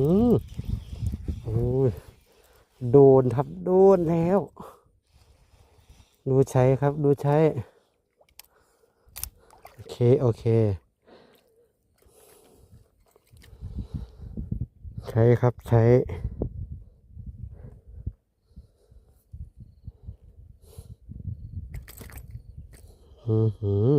โอ้ยโดนครับโดนแล้ว ดูใช้ครับดูใช้ โอเค โอเคใช้ครับใช้ อือหือ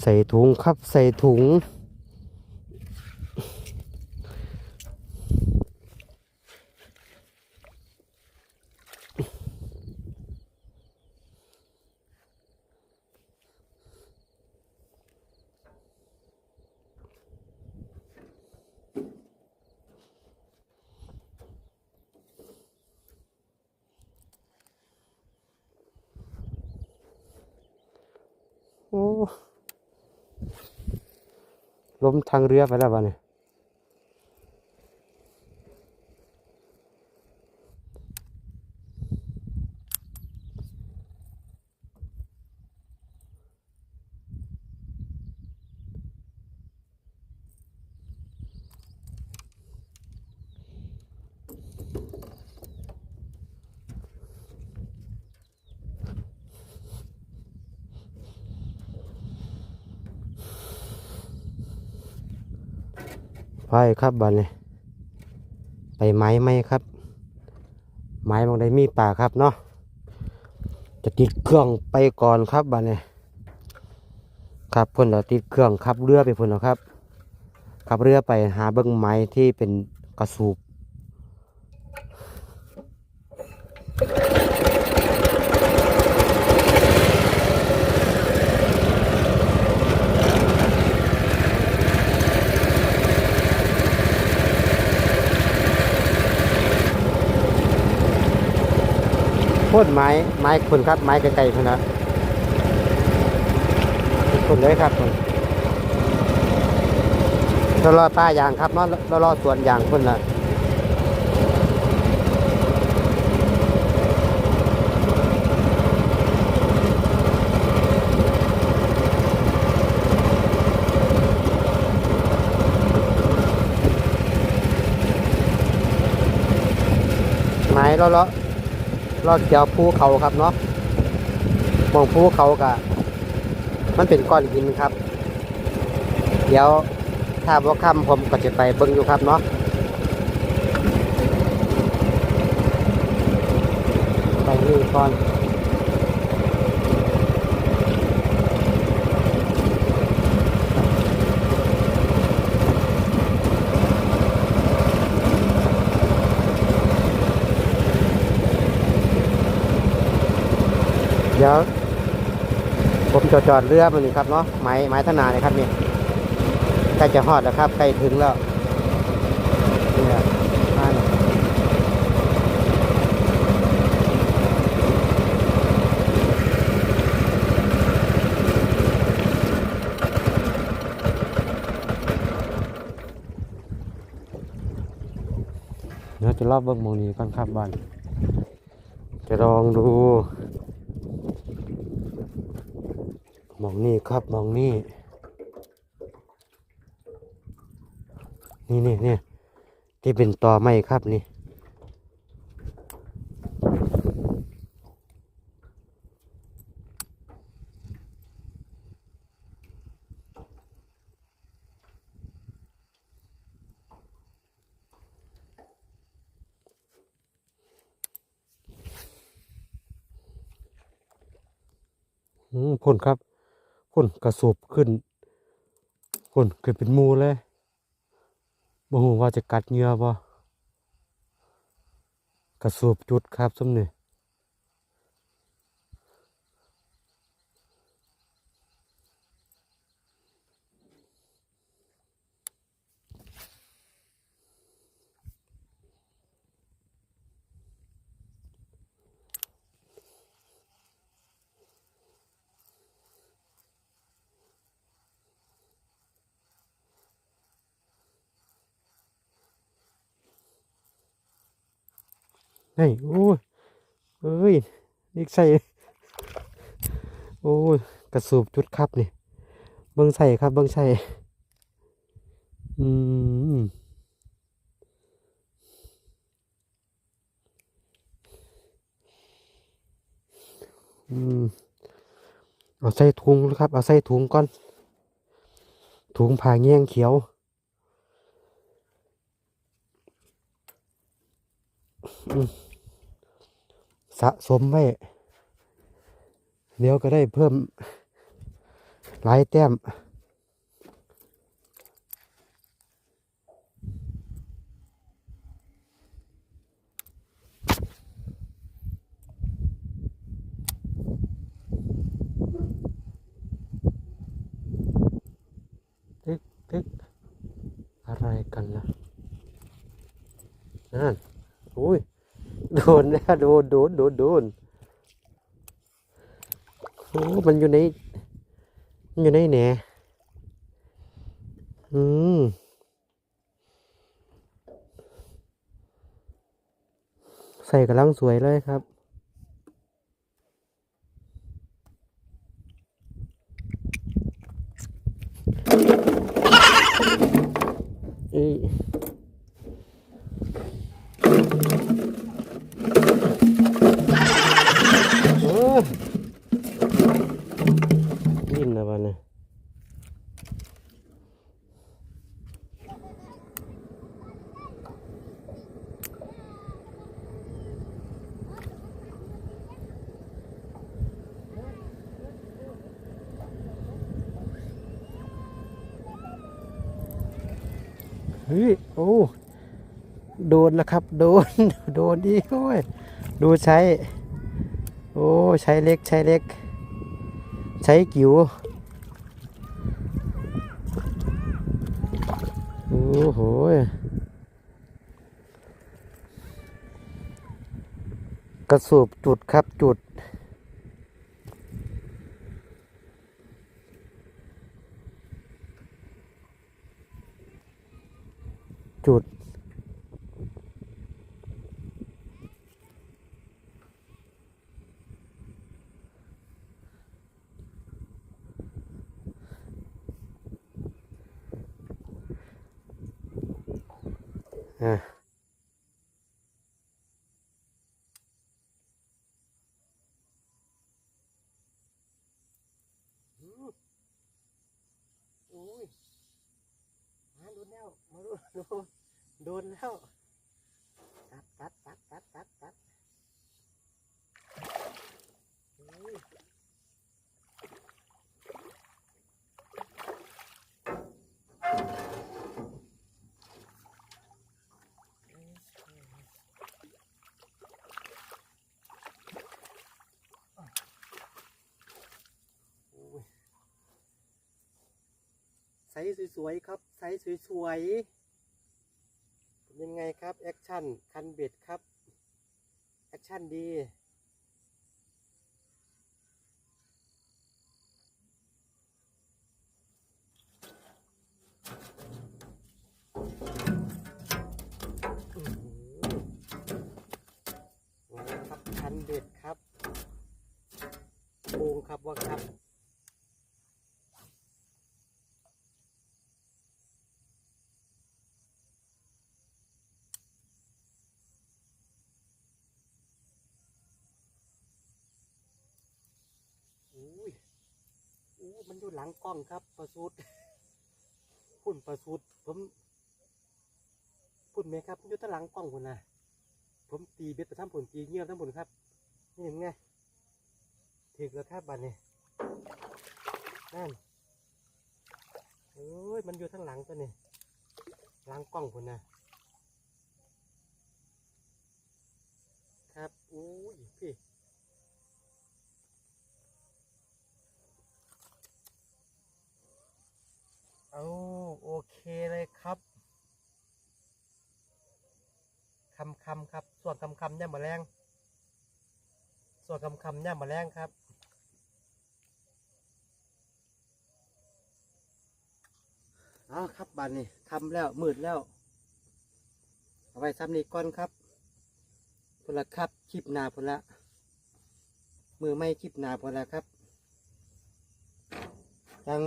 ใส่ถุงครับใส่ถุงโอ้ ล้มทางเรือไปแล้วบ้านี่ ไปครับบ้านนี่ไปไม้ไหมครับ ไม้บางใดมีป่าครับเนาะจะติดเครื่องไปก่อนครับบ้านนี่ครับพ่นเราติดเครื่องขับเรือไปพ่นเราครับขับเรือไปหาเบิ้งไม้ที่เป็นกระสูบ พ่นไม้ไม้คนครับไม้ไกลๆคนนะคนเลยครับคนเรารอป้ายางครับเนาะรารอสวนยางคนละไม้ราเลาะ รอดเกี่ยวภูเขาครับเนาะมองภูเขากะมันเป็นก้อนหินครับ เดี๋ยวถ้าว่าค่ำผมก็จะไปเบิ้งอยู่ครับเนาะไปนี่ก่อนเดี๋ยว ผม จอดจอดเรือมันนี่ครับเนาะไม้ไม้ธนาเนี่ยครับนี่ใกล้จะฮอดแล้วครับใกล้ถึงแล้วเนี่ยมาเนี่ยเดี๋ยวจะรอบเบิ้งมองนี้ก่อนครับบ้านจะลองดู ม องนี่ครับมองนี่นี่นี่นี่ที่เป็นตอไม้ครับนี่พ่นครับ พ่นกระสูบขึ้นพ่นขึ้นเป็นมูเลยบ่หูว่าจะกัดเงือบ่กระสูบจุดครับซุมนี่ย นี่โอ้ยเอ้ยนี่ใส่โอ้ยกระสูบจุดครับนี่เบิ้งใส่ครับเบิ้งใส่อืมอืมเอาใส่ถุงนะครับเอาใส่ถุงก่อนถุงผ่าแง่งเขียว สะสมไว้เดี๋ยวก็ได้เพิ่มหลายแต้ม ตึกตึกอะไรกันล่ะนั่นโอ้ย โดนนะโดนโดนโดนโดนโอ้มันอยู่ในมันอยู่ในแหนอืมใส่กำลังสวยเลยครับเอ้ย โอ้ยินนะบ้านเนี่ย เฮ้ยโอ้โดนแล้วครับ โดนโดนดีโอ้ยดูใช้ โอ้ใช้เล็กใช้เล็ก ใช้กิ๋วโอ้โหกระสูบจุดครับจุด จุด อะโอ้ยมาโดนแล้ว มาโดนโดนโดนแล้วตัดตัดตัดตัดตัดตัดไซส์สวยๆครับไซส์สวยๆ ยังไงครับ แอคชั่น คันเบ็ดครับ แอคชั่นดีครับคันเบ็ดครับโกงครับว่าครับ อุ้ยอู้มันอยู่ หลังกล้องครับประสุดพุ่นประสุดผมพุ่นไหมครับอยู่ตั้งหลังกล้องพุ่นนะผมตีเบ็ดไปทั้งผลตีเงี้ยวทั้งผลครับนี่เห็นไงถึกแล้วครับบันนี้นั่นโอ้ยมันอยู่ทั้งหลังตัวนี้หลังกล้องพุ่นนะครับอู้ย อ้โอเคเลยครับคำคำครับ ส่วนคำคำย่ามาแรงส่วนคำคำย่ามาแรงครับเอาครับบานนี่ทำแล้วมืดแล้ว เอาไว้ซ้ำนี้ก่อนครับพลครับคลิปนาพลละมือไม่คลิปนาพลละครับยัง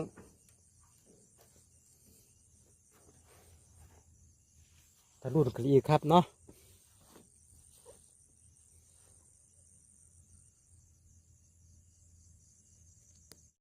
ทะลุกรีครับเนาะ